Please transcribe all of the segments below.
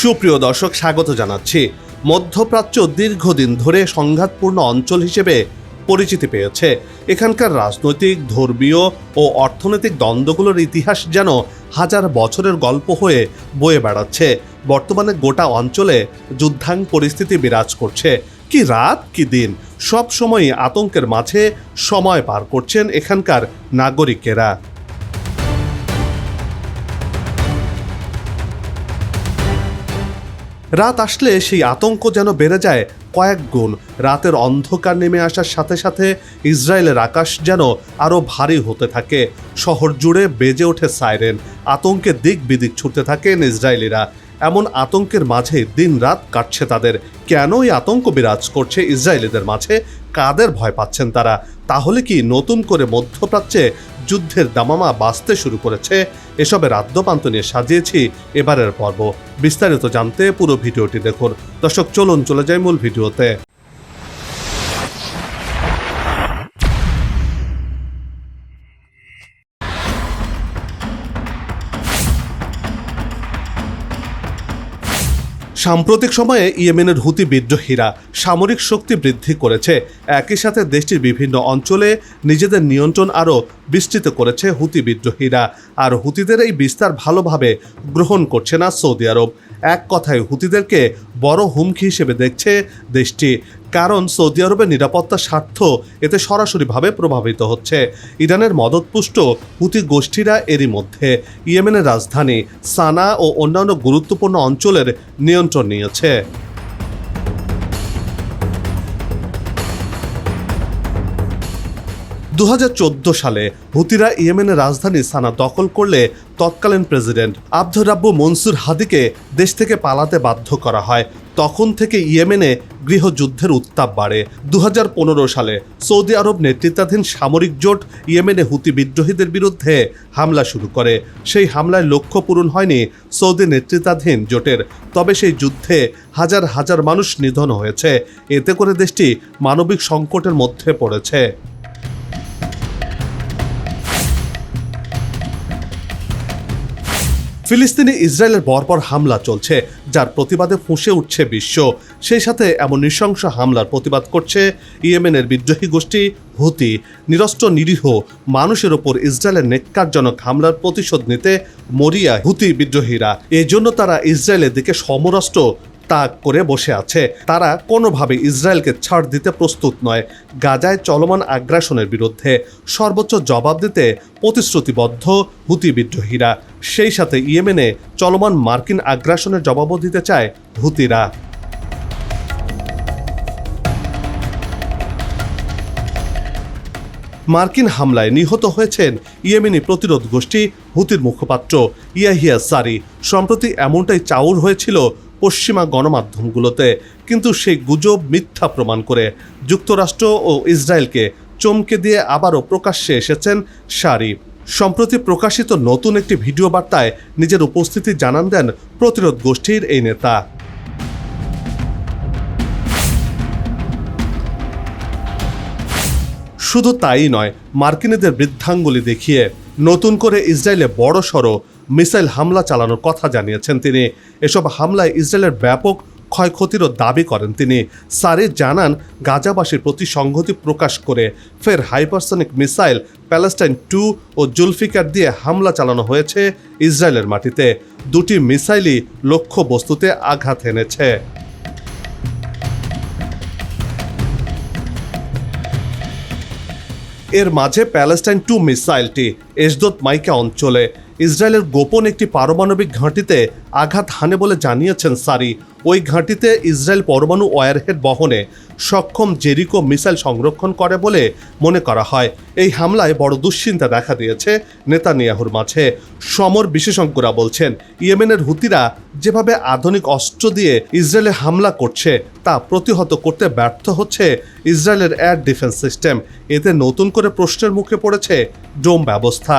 সুপ্রিয় দর্শক, স্বাগত জানাচ্ছি। মধ্যপ্রাচ্য দীর্ঘদিন ধরে সংঘাতপূর্ণ অঞ্চল হিসেবে পরিচিতি পেয়েছে। এখানকার রাজনৈতিক, ধর্মীয় ও অর্থনৈতিক দ্বন্দ্বগুলোর ইতিহাস যেন হাজার বছরের গল্প হয়ে বয়ে বেড়াচ্ছে। বর্তমানে গোটা অঞ্চলে যুদ্ধাং পরিস্থিতি বিরাজ করছে। কি রাত, কি দিন সব সময়ই আতঙ্কের মাঝে সময় পার করছেন এখানকার নাগরিকেরা। রাত আসলে সেই আতঙ্ক যেন বেড়ে যায় কয়েক গুণ। রাতের অন্ধকার নেমে আসার সাথে সাথে ইসরায়েলের আকাশ যেন আরও ভারী হতে থাকে। শহর জুড়ে বেজে ওঠে সাইরেন। আতঙ্কে দিক বিদিক ছুটতে থাকেন ইসরায়েলিরা। এমন আতঙ্কের মাঝে দিন রাত কাটছে তাদের। কেন এই আতঙ্ক বিরাজ করছে ইসরায়েলিদের মাঝে? কাদের ভয় পাচ্ছেন তারা? তাহলে কি নতুন করে মধ্যপ্রাচ্যে যুদ্ধের দামামা বাঁচতে শুরু করেছে? এসবের আদ্যপান্ত নিয়ে সাজিয়েছি এবারের পর্ব। বিস্তারিত জানতে পুরো ভিডিওটি দেখুন। দর্শক, চলুন, চলে যায় মূল ভিডিওতে। সাম্প্রতিক সময়ে ইয়েমেনের হুতি বিদ্রোহীরা সামরিক শক্তি বৃদ্ধি করেছে। একই সাথে দেশটির বিভিন্ন অঞ্চলে নিজেদের নিয়ন্ত্রণ আরও বিস্তৃত করেছে হুতি বিদ্রোহীরা। আর হুতিদের এই বিস্তার ভালোভাবে গ্রহণ করছে না সৌদি আরব। এক কথায় হুতিদেরকে বড় হুমকি হিসেবে দেখছে দেশটি। কারণ সৌদি আরবের নিরাপত্তা স্বার্থ এতে সরাসরিভাবে প্রভাবিত হচ্ছে। ইরানের মদতপুষ্ট হুতি গোষ্ঠীরা এরই মধ্যে ইয়েমেনের রাজধানী সানা ও অন্যান্য গুরুত্বপূর্ণ অঞ্চলের নিয়ন্ত্রণ নিয়েছে। দু হাজার চোদ্দ সালে হুতিরা ইয়েমেনের রাজধানী সানা দখল করলে তৎকালীন প্রেসিডেন্ট আব্দুর রাব্বু মনসুর হাদিকে দেশ থেকে পালাতে বাধ্য করা হয়। তখন থেকে ইয়েমেনে গৃহযুদ্ধের উত্তাপ বাড়ে। দু হাজার পনেরো সালে সৌদি আরব নেতৃত্বাধীন সামরিক জোট ইয়েমেনে হুতি বিদ্রোহীদের বিরুদ্ধে হামলা শুরু করে। সেই হামলায় লক্ষ্য পূরণ হয়নি সৌদি নেতৃত্বাধীন জোটের। তবে সেই যুদ্ধে হাজার হাজার মানুষ নিধন হয়েছে। এতে করে দেশটি মানবিক সংকটের মধ্যে পড়েছে। ফিলিস্তিনে ইসরায়েলের বরপর হামলা চলছে, যার প্রতিবাদে ফুঁসে উঠছে বিশ্ব। সেই সাথে এমন নৃশংস হামলার প্রতিবাদ করছে ইয়েমেনের বিদ্রোহী গোষ্ঠী হুতি। নিরস্ত্র, নিরীহ মানুষের ওপর ইসরায়েলের নেককারজনক হামলার প্রতিশোধ নিতে মরিয়া হুতি বিদ্রোহীরা। এজন্য জন্য তারা ইসরায়েলের দিকে সমরাষ্ট্র তাক করে বসে আছে। তারা কোনোভাবে ইসরায়েলকে ছাড় দিতে প্রস্তুত নয়। গাজায় চলমান আগ্রাসনের বিরুদ্ধে সর্বোচ্চ জবাব দিতে প্রতিশ্রুতিবদ্ধ হুতি বিদ্রোহীরা। সেই সাথে ইয়েমেনে চলমান মার্কিন আগ্রাসনের জবাবও দিতে চায় হুতিরা। মার্কিন হামলায় নিহত হয়েছেন ইয়েমেনি প্রতিরোধ গোষ্ঠী হুতির মুখপাত্র ইয়াহিয়া সারি। সম্প্রতি এমনটাই চাউর হয়েছিল পশ্চিমা গণমাধ্যমগুলোতে, কিন্তু সেই গুজব মিথ্যা প্রমাণ করে যুক্তরাষ্ট্র ও ইসরায়েলকে চমকে দিয়ে আবারও প্রকাশ্যে এসেছেন সারি সম্প্রতি প্রকাশিত নতুন একটি ভিডিও বার্তায় নিজের উপস্থিতি জানান দেন প্রতিরোধ গোষ্ঠীর এই নেতা। শুধু তাই নয়, মার্কিনীদের বৃদ্ধাঙ্গুলি দেখিয়ে নতুন করে ইসরায়েলে বড় সড়ো মিসাইল হামলা চালানোর কথা জানিয়েছেন তিনি। এসব হামলায় ইসরায়েলের ব্যাপক ক্ষয়ক্ষতিরও দাবি করেন তিনি। সারে জানান, গাজাবাসীর প্রতি সংহতি প্রকাশ করে ফের হাইপারসনিক মিসাইল প্যালেস্টাইন টু ও জুলফিকার দিয়ে হামলা চালানো হয়েছে ইসরায়েলের মাটিতে। দুটি মিসাইলই লক্ষ্য বস্তুতে আঘাত এনেছে। এর মাঝে প্যালেস্টাইন টু মিসাইলটি এসদোত মাইকা অঞ্চলে ইসরায়েলের গোপন একটি পারমাণবিক ঘাঁটিতে আঘাত হানে বলে জানিয়েছেন সারি। ওই ঘাঁটিতে ইসরায়েল পরমাণু ওয়ারহেড বহনে সক্ষম জেরিকো মিসাইল সংরক্ষণ করে বলে মনে করা হয়। এই হামলায় বড় দুশ্চিন্তা দেখা দিয়েছে নেতানিয়াহুর মাঝে। সমর বিশেষজ্ঞরা বলছেন, ইয়েমেনের হুতিরা যেভাবে আধুনিক অস্ত্র দিয়ে ইসরায়েলে হামলা করছে, তা প্রতিহত করতে ব্যর্থ হচ্ছে ইসরায়েলের এয়ার ডিফেন্স সিস্টেম। এতে নতুন করে প্রশ্নের মুখে পড়েছে ডোম ব্যবস্থা।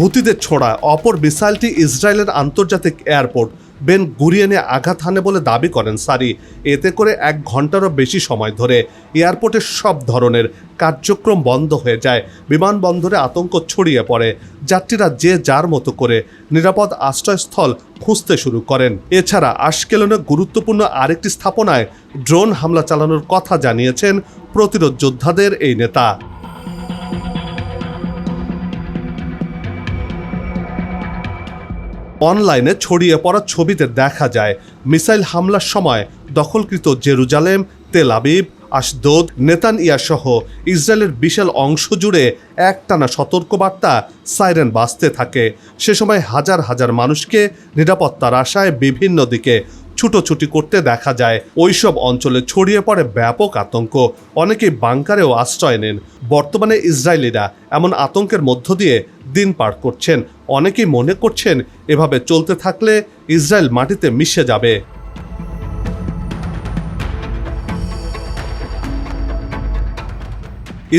হুতিদের ছোড়া অপর মিসাইলটি ইসরায়েলের আন্তর্জাতিক এয়ারপোর্ট বেন গুরিয়ানে আঘাত হানে বলে দাবি করেন সারি। এতে করে এক ঘন্টারও বেশি সময় ধরে এয়ারপোর্টের সব ধরনের কার্যক্রম বন্ধ হয়ে যায়। বিমানবন্দরে আতঙ্ক ছড়িয়ে পড়ে। যাত্রীরা যে যার মতো করে নিরাপদ আশ্রয়স্থল খুঁজতে শুরু করেন। এছাড়া আশকেলনে গুরুত্বপূর্ণ আরেকটি স্থাপনায় ড্রোন হামলা চালানোর কথা জানিয়েছেন প্রতিরোধ যোদ্ধাদের এই নেতা। অনলাইনে ছড়িয়ে পড়া ছবিতে দেখা যায়, মিসাইল হামলার সময় দখলকৃত জেরুজালেম, তেল আবিব আশদোদ নেতান সহ ইসরায়েলের বিশাল অংশ জুড়ে একটানা সতর্কবার্তা সাইরেন বাজতে থাকে। সে সময় হাজার হাজার মানুষকে নিরাপত্তার আশায় বিভিন্ন দিকে ছুটোছুটি করতে দেখা যায়। ওইসব অঞ্চলে ছড়িয়ে পড়ে ব্যাপক আতঙ্ক। অনেকেই বাংকারেও আশ্রয় নেন। বর্তমানে ইসরায়েলিরা এমন আতঙ্কের মধ্য দিয়ে দিন পার করছেন। অনেকেই মনে করছেন, এভাবে চলতে থাকলে ইসরায়েল মাটিতে মিশে যাবে।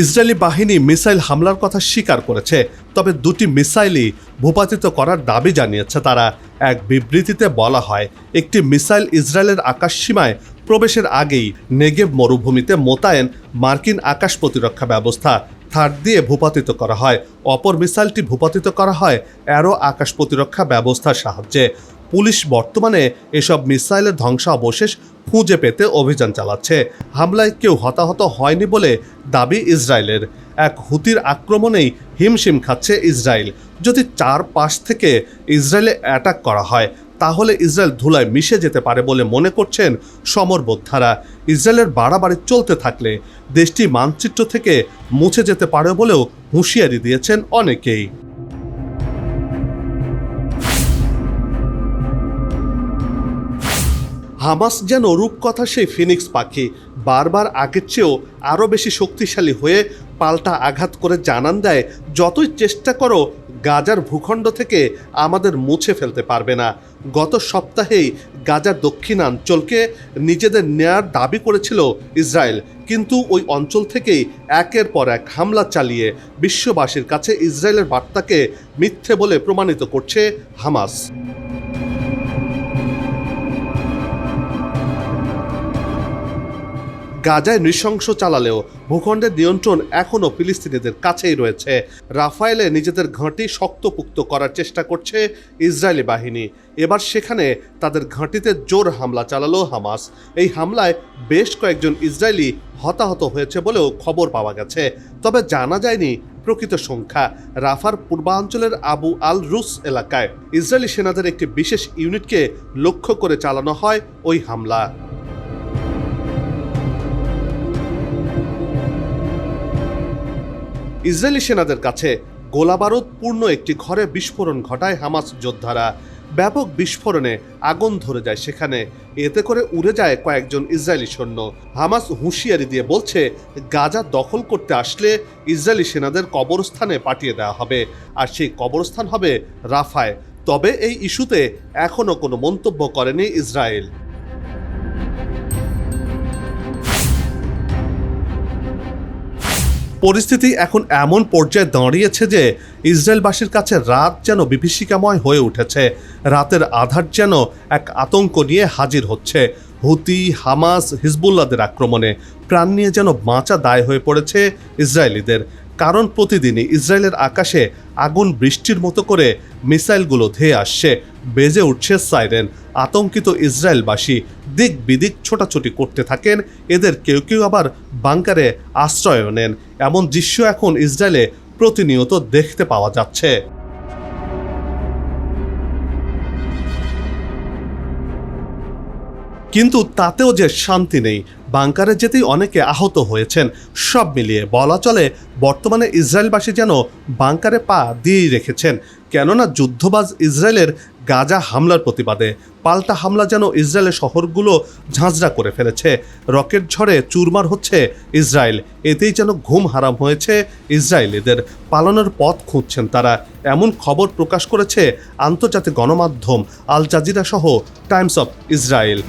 ইসরায়েলি বাহিনী মিসাইল হামলার কথা স্বীকার করেছে। তবে দুটি মিসাইলই ভূপাতিত করার দাবি জানিয়েছে তারা। এক বিবৃতিতে বলা হয়, একটি মিসাইল ইসরায়েলের আকাশ সীমায় প্রবেশের আগেই নেগেব মরুভূমিতে মোতায়েন মার্কিন আকাশ প্রতিরক্ষা ব্যবস্থা থার্ড দিয়ে ভূপাতিত করা হয়। অপর মিসাইলটি ভূপাতিত করা হয় অ্যারো আকাশ প্রতিরক্ষা ব্যবস্থার সাহায্যে। পুলিশ বর্তমানে এসব মিসাইলের ধ্বংসাবশেষ খুঁজে পেতে অভিযান চালাচ্ছে। হামলায় কেউ হতাহত হয়নি বলে দাবি ইসরায়েলের। এক হুতির আক্রমণেই হিমশিম খাচ্ছে ইসরায়েল। যদি চার পাশ থেকে ইসরায়েলে অ্যাটাক করা হয়, তাহলে ইসরায়েল ধুলায় মিশে যেতে পারে বলে মনে করছেন সমরবোদ্ধারা ইসরায়েলের বাড়াবাড়ি চলতে থাকলে দেশটি মানচিত্র থেকে মুছে যেতে পারে বলেও হুঁশিয়ারি দিয়েছেন অনেকেই। হামাস যেন রূপকথা সেই ফিনিক্স পাখি, বারবার আগের চেয়েও আরও বেশি শক্তিশালী হয়ে পাল্টা আঘাত করে জানান দেয়, যতই চেষ্টা করো, গাজার ভূখণ্ড থেকে আমাদের মুছে ফেলতে পারবে না। গত সপ্তাহেই গাজার দক্ষিণাঞ্চলকে নিজেদের নেয়ার দাবি করেছিল ইসরায়েল, কিন্তু ওই অঞ্চল থেকেই একের পর এক হামলা চালিয়ে বিশ্ববাসীর কাছে ইসরায়েলের বার্তাকে মিথ্যে বলে প্রমাণিত করছে হামাস। গাজায় নৃশংস চালালেও ভূখণ্ডের নিয়ন্ত্রণ এখনও ফিলিস্তিনিদের কাছেই রয়েছে। রাফায়েলে নিজেদের ঘাঁটি শক্তপুক্ত করার চেষ্টা করছে ইসরায়েলি বাহিনী। এবার সেখানে তাদের ঘাঁটিতে জোর হামলা চালালো হামাস। এই হামলায় বেশ কয়েকজন ইসরায়েলি হতাহত হয়েছে বলেও খবর পাওয়া গেছে। তবে জানা যায়নি প্রকৃত সংখ্যা। রাফার পূর্বাঞ্চলের আবু আল রুস এলাকায় ইসরায়েলি সেনাদের একটি বিশেষ ইউনিটকে লক্ষ্য করে চালানো হয় ওই হামলা। ইসরায়েলি সেনাদের কাছে গোলাবারুদ পূর্ণ একটি ঘরে বিস্ফোরণ ঘটায় হামাস যোদ্ধারা। ব্যাপক বিস্ফোরণে আগুন ধরে যায় সেখানে। এতে করে উড়ে যায় কয়েকজন ইসরায়েলি সৈন্য। হামাস হুঁশিয়ারি দিয়ে বলছে, গাজা দখল করতে আসলে ইসরায়েলি সেনাদের কবরস্থানে পাঠিয়ে দেওয়া হবে। আর সেই কবরস্থান হবে রাফায়। তবে এই ইস্যুতে এখনও কোনো মন্তব্য করেনি ইসরায়েল। পরিস্থিতি এখন এমন পর্যায়ে দাঁড়িয়েছে যে ইসরায়েলবাসীর কাছে রাত যেন বিভীষিকাময় হয়ে উঠেছে। রাতের আধার যেন এক আতঙ্ক নিয়ে হাজির হচ্ছে। হুতি, হামাস হিজবুল্লাদের আক্রমণে প্রাণ নিয়ে যেন বাঁচা দায় হয়ে পড়েছে ইসরায়েলিদের। কারণ প্রতিদিনই ইসরায়েলের আকাশে আগুন, বৃষ্টির মতো করে মিসাইলগুলো ধেয়ে আসছে। বেজে উঠছে সাইরেন। আতঙ্কিত ইসরায়েলবাসী দিক বিদিক ছোটাছুটি করতে থাকেন। এদের কেউ কেউ আবার বাংকারে আশ্রয় নেন। এমন দৃশ্য এখন ইসরায়েলে প্রতিনিয়ত দেখতে পাওয়া যাচ্ছে। কিন্তু তাতেও যে শান্তি নেই, বাংকারে যেতেই অনেকে আহত হয়েছেন। সব মিলিয়ে বলা চলে, বর্তমানে ইসরায়েলবাসী যেন বাংকারে পা দিয়েই রেখেছেন। কেননা যুদ্ধবাজ ইসরায়েলের গাজা হামলার প্রতিবাদে পাল্টা হামলা যেন ইসরায়েলের শহরগুলো ঝাঁঝরা করে ফেলেছে। রকেট ঝড়ে চুরমার হচ্ছে ইসরায়েল। এতেই যেন ঘুম হারাম হয়েছে ইসরায়েলিদের। পালানোর পথ খুঁজছেন তারা। এমন খবর প্রকাশ করেছে আন্তর্জাতিক গণমাধ্যম আল জাজিরা সহ টাইমস অফ ইসরায়েল।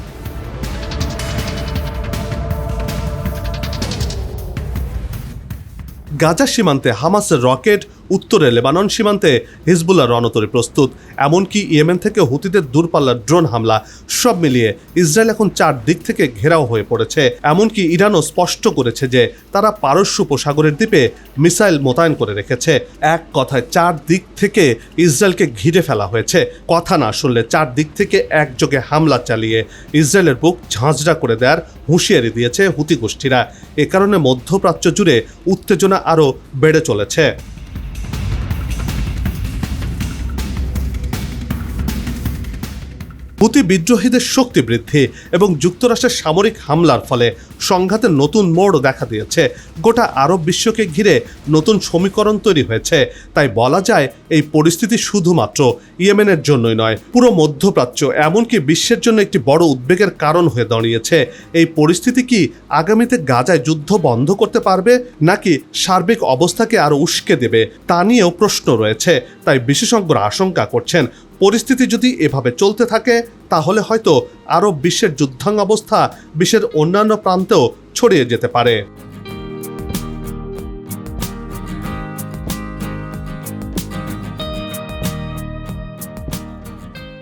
গাজা সীমান্তে হামাসের রকেট উত্তরে লেবানন সীমান্তে হিজবুল্লাহ রণতরী প্রস্তুত। এমনকি ইয়েমেন থেকে হুতিদের দূরপাল্লার ড্রোন হামলা, সব মিলিয়ে ইসরায়েল এখন চার দিক থেকে ঘেরাও হয়ে পড়েছে। এমনকি ইরানও স্পষ্ট করেছে যে তারা পারস্য উপসাগরের দ্বীপে মিসাইল মোতায়েন করে রেখেছে। এক কথায় চার দিক থেকে ইসরায়েলকে ঘিরে ফেলা হয়েছে। কথা না শুনলে চার দিক থেকে একযোগে হামলা চালিয়ে ইসরায়েলের বুক ঝাঁঝরা করে দেওয়ার হুঁশিয়ারি দিয়েছে হুতি গোষ্ঠীরা। এ কারণে মধ্যপ্রাচ্য জুড়ে উত্তেজনা আরও বেড়ে চলেছে। Bu হুতি বিদ্রোহীদের শক্তি বৃদ্ধি এবং যুক্তরাষ্ট্রের সামরিক হামলার ফলে সংঘাতের নতুন মোড় দেখা দিয়েছে। গোটা আরব বিশ্বকে ঘিরে নতুন সমীকরণ তৈরি হয়েছে। তাই বলা যায়, এই পরিস্থিতি শুধুমাত্র ইয়েমেনের জন্যই নয়, পুরো মধ্যপ্রাচ্য, এমনকি বিশ্বের জন্য একটি বড় উদ্বেগের কারণ হয়ে দাঁড়িয়েছে। এই পরিস্থিতি কি আগামীতে গাজায় যুদ্ধ বন্ধ করতে পারবে, নাকি সার্বিক অবস্থাকে আরও উস্কে দেবে, তা নিয়েও প্রশ্ন রয়েছে। তাই বিশেষজ্ঞরা আশঙ্কা করছেন, পরিস্থিতি যদি এভাবে চলতে থাকে তাহলে হয়তো আরব বিশ্বের যুদ্ধাঙ্গ অবস্থা বিশ্বের অন্যান্য প্রান্তেও ছড়িয়ে যেতে পারে।